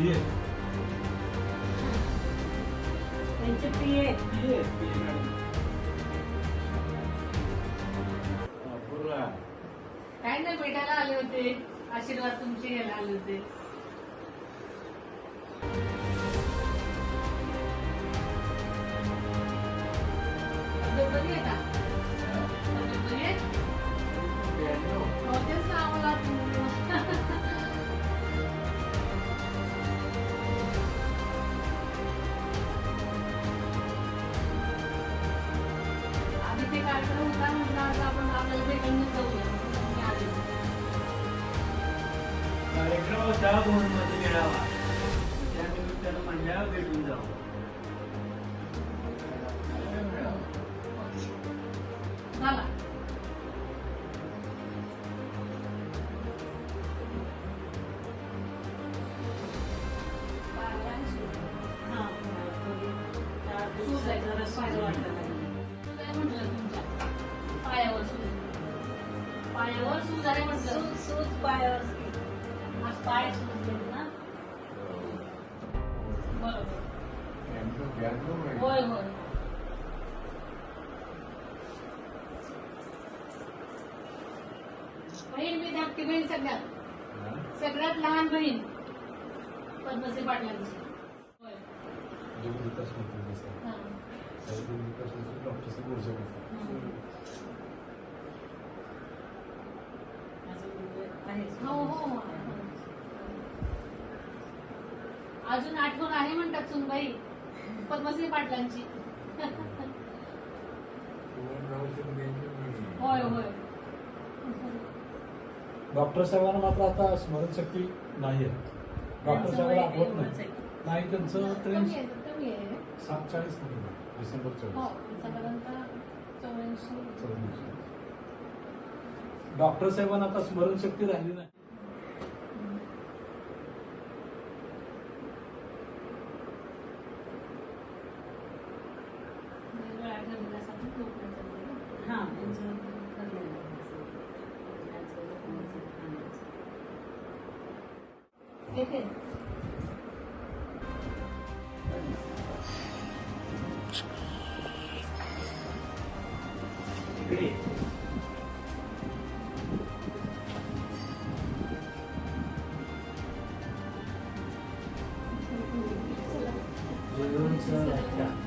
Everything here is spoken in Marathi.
पीए त्यांचे पीए पीए काय नाही भेटायला आले होते. आशीर्वाद तुमचे घ्यायला आले होते. हा. सूज आहे जरा सूज वाटतं काय म्हटलं तुमच्या पायावर सूज पायावर सूज आहे म्हटलं सूज सूज पायावर आज पाय ना बरोबर. होय होय बहीण मी धाकटी बहीण सगळ्यात. सगळ्यात लहान बहीण. पद्मश्री पाटलांची होय अजून आठवण आहे म्हणतात सुनबाई. पद्मश्री पाटलांची. होय होय. डॉक्टर साहेबांना मात्र आता स्मरणशक्ती नाही आहे. डॉक्टर साहेबांना आठवत नाही. नाही त्यांचं कमी आहे सात चाळीसमध्ये डिसेंबर हो चौऱ्याऐंशी. डॉक्टर साहेबांना आता स्मरणशक्ती राहिली नाही. 自分ちのやった。